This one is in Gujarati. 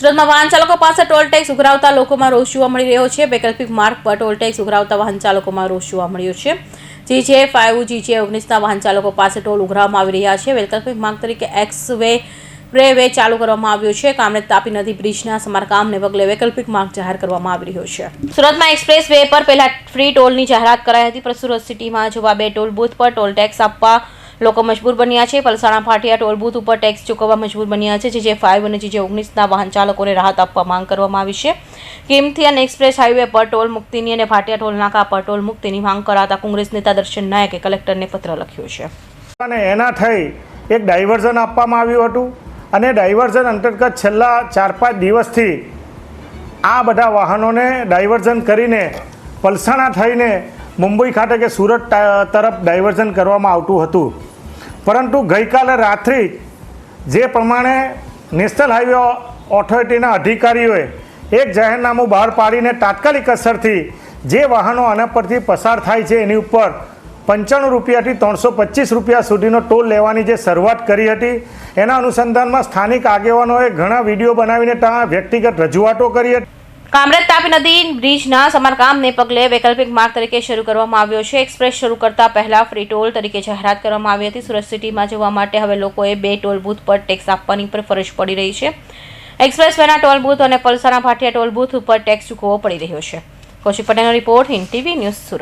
સુરતમાં વાહન ચાલકો પાસે ટોલ ટેક્સ ઉઘરાવતા લોકોમાં રોષ જોવા મળી રહ્યો છે. વૈકલ્પિક માર્ગ પર ટોલ ટેક્સ ઉઘરાવતા વાહન ચાલકોમાં રોષ જોવા મળ્યો છે. જીજે ફાઇવ જીજે ઓગણીસના વાહન ચાલકો પાસે ટોલ ઉઘરાવવામાં આવી રહ્યા છે. વૈકલ્પિક માર્ગ તરીકે એક્સ વે વે ચાલુ કરવામાં આવ્યો છે. કામરેજ તાપી નદી બ્રિજના સમારકામને પગલે વૈકલ્પિક માર્ગ જાહેર કરવામાં આવી રહ્યો છે. સુરતમાં એક્સપ્રેસ વે પર પહેલા ફ્રી ટોલની જાહેરાત કરાઈ હતી. પણ સુરત સિટીમાં જોવા બે ટોલ બૂથ પર ટોલ ટેક્સ આપવા લોકો મજબૂર બન્યા છે. પલસાણા ફાટિયા ટોલ બૂથ ઉપર ટેક્સ ચૂકવવા મજબૂર બન્યા છે, જે ફાઇવ અને જે ઓગણીસના વાહન ચાલકોને રાહત આપવા માંગ કરવામાં આવી છે. કિમથી અને એક્સપ્રેસ હાઈવે પર ટોલ મુક્તિની અને ભાટિયા ટોલ નાકા પર ટોલ મુક્તિની માંગ કરાતા કોંગ્રેસ નેતા દર્શન નાયકે કલેક્ટરને પત્ર લખ્યો છે. અને એના થઈ એક ડાયવર્ઝન આપવામાં આવ્યું હતું અને ડાયવર્ઝન અંતર્ગત છેલ્લા ચાર પાંચ દિવસથી આ બધા વાહનોને ડાયવર્ઝન કરીને પલસાણા થઈને મુંબઈ ખાતે કે સુરત તરફ ડાયવર્ઝન કરવામાં આવતું હતું. પરંતુ ગઈકાલે રાત્રિ જે પ્રમાણે નેશનલ હાઈવે ઓથોરિટીના અધિકારીઓએ એક જાહેરનામું બહાર પાડીને તાત્કાલિક અસરથી જે વાહનો આના પરથી પસાર થાય છે એની ઉપર પંચાણું રૂપિયાથી ત્રણસો પચીસ રૂપિયા સુધીનો ટોલ લેવાની જે શરૂઆત કરી હતી, એના અનુસંધાનમાં સ્થાનિક આગેવાનોએ ઘણા વીડિયો બનાવીને ત્યાં વ્યક્તિગત રજૂઆતો કરી હતી. કામરેજ તાપી નદી બ્રિજના સમારકામને પગલે વૈકલ્પિક માર્ગ તરીકે શરૂ કરવામાં આવ્યો છે. એક્સપ્રેસ શરૂ કરતા પહેલા ફ્રી ટોલ તરીકે જાહેરાત કરવામાં આવી હતી. સુરત સિટીમાં જવા માટે હવે લોકોએ બે ટોલ બૂથ પર ટેક્સ આપવાની પર ફરજ પડી રહી છે. એક્સપ્રેસ વેના ટોલ બૂથ અને પલસાના ભાટિયા ટોલ બૂથ ઉપર ટેક્સ ચૂકવવો પડી રહ્યો છે. કૌશિક પટેલનો report Hind TV news Surat.